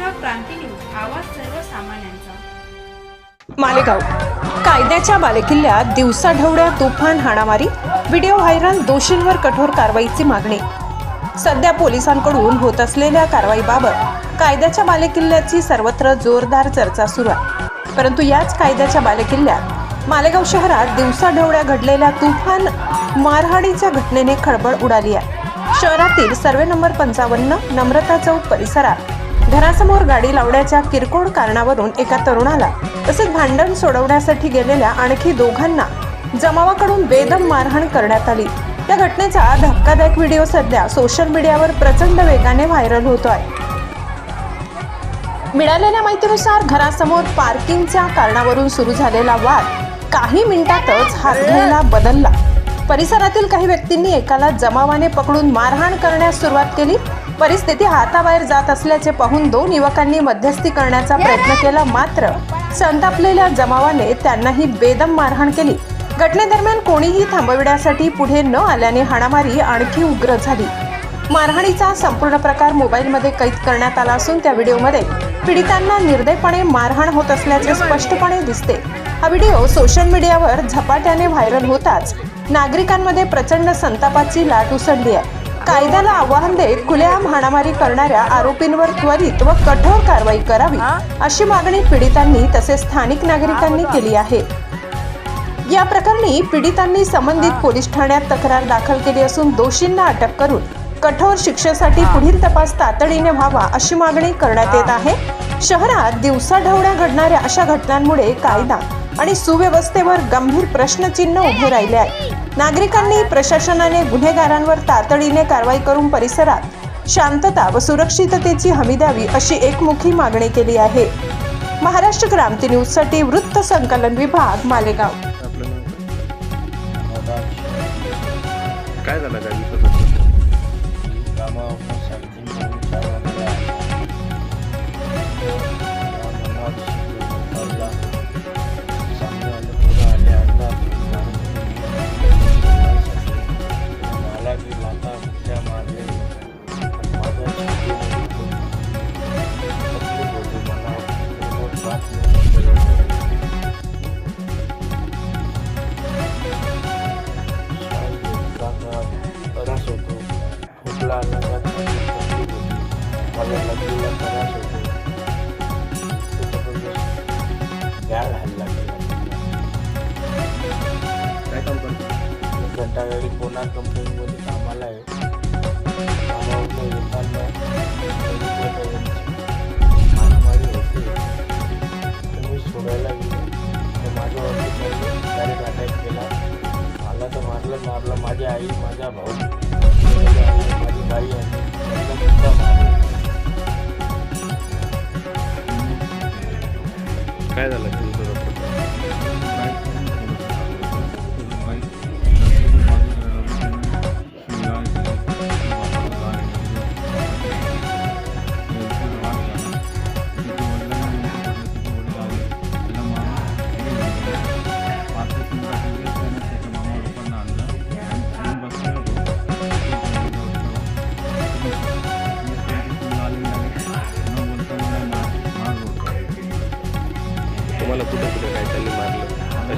Maharashtra Kranti news आवाज सर्वसामान्यांचा. मालेगाव. कायद्याच्या बालेकिल्ल्यात दिवसाढवळ्या तुफान हाणामारी व्हिडिओ व्हायरल दोषींवर कठोर कारवाईची मागणी. सध्या पोलिसांकडून होत असलेल्या कारवाईबाबत कायद्याच्या बालेकिल्ल्याची सर्वत्र जोरदार चर्चा सुरू आहे. परंतु याच कायद्याच्या बालेकिल्ल्यात मालेगाव शहरात दिवसाढवळ्या घडलेल्या तुफान मारहाणीच्या घटनेने खळबळ उडाली आहे. शहरातील सर्वे नंबर पंचावन्न नम्रता चौक परिसरात घरासमोर गाडी लावण्याच्या किरकोळ कारणावरून एका तरुणाला तसेच भांडण सोडवण्यासाठी गेलेल्या आणखी दोघांना जमावाकडून बेदम मारहाण करण्यात आली. या घटनेचा धक्कादायक व्हिडिओ सध्या सोशल मीडियावर प्रचंड वेगाने व्हायरल होतोय. मिळालेल्या माहितीनुसार घरासमोर पार्किंगच्या कारणावरून सुरू झालेला वाद काही मिनिटातच हात बदलला. परिसरातील काही व्यक्तींनी एकाला जमावाने पकडून मारहाण करण्यास सुरुवात केली. परिस्थिती हाताबाहेर जात असल्याचे पाहून दोन युवकांनी मध्यस्थी करण्याचा प्रयत्न केला मात्र संतापलेल्या जमावाने त्यांनाही बेदम मारहाण केली. घटनेदरम्यान कोणीही थांबविण्यासाठी पुढे न आल्याने हाणामारी आणखी उग्र झाली. मारहाणीचा संपूर्ण प्रकार मोबाईलमध्ये कैद करण्यात आला असून त्या व्हिडिओमध्ये पीडितांना निर्दयपणे मारहाण होत असल्याचे स्पष्टपणे दिसते. हा व्हिडिओ सोशल मीडियावर झपाट्याने व्हायरल होताच नागरिकांमध्ये प्रचंड संतापाची लाट उसळली आहे. कायद्याला आव्हान देत खुलेआम हाणामारी करणाऱ्या आरोपींवर त्वरित व कठोर कारवाई करावी अशी मागणी पीडितांनी तसेच स्थानिक नागरिकांनी केली आहे. या प्रकरणी पीडितांनी संबंधित पोलीस ठाण्यात तक्रार दाखल केली असून दोषींना अटक करून कठोर शिक्षेसाठी पुढील तपास तातडीने व्हावा अशी मागणी करण्यात येत आहे. शहरात दिवसाढवळ्या घडणाऱ्या अशा घटनांमुळे कायदा आणि सुव्यवस्थेवर गंभीर प्रश्नचिन्ह उभे राहिले आहे नागरिकांनी प्रशासनाने गुन्हेगारांवर तातडीने कारवाई करून परिसरात शांतता व सुरक्षिततेची हमी द्यावी अशी एकमुखी मागणी केली आहे. महाराष्ट्र क्रांती न्यूजसाठी वृत्त संकलन विभाग मालेगाव. काय? झालं काय काम करतो घंटागाडी कोणा कंपनीमध्ये कामाला आहे मारामारी होते मी सोडायला गेलो तर माझ्या डायरेक्ट अटॅक केला मला तर मारलं मारलं माझी आई माझा भाऊ माझी आई, आहे बाई त्यांना सुद्धा मारलं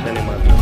मारलं कशाने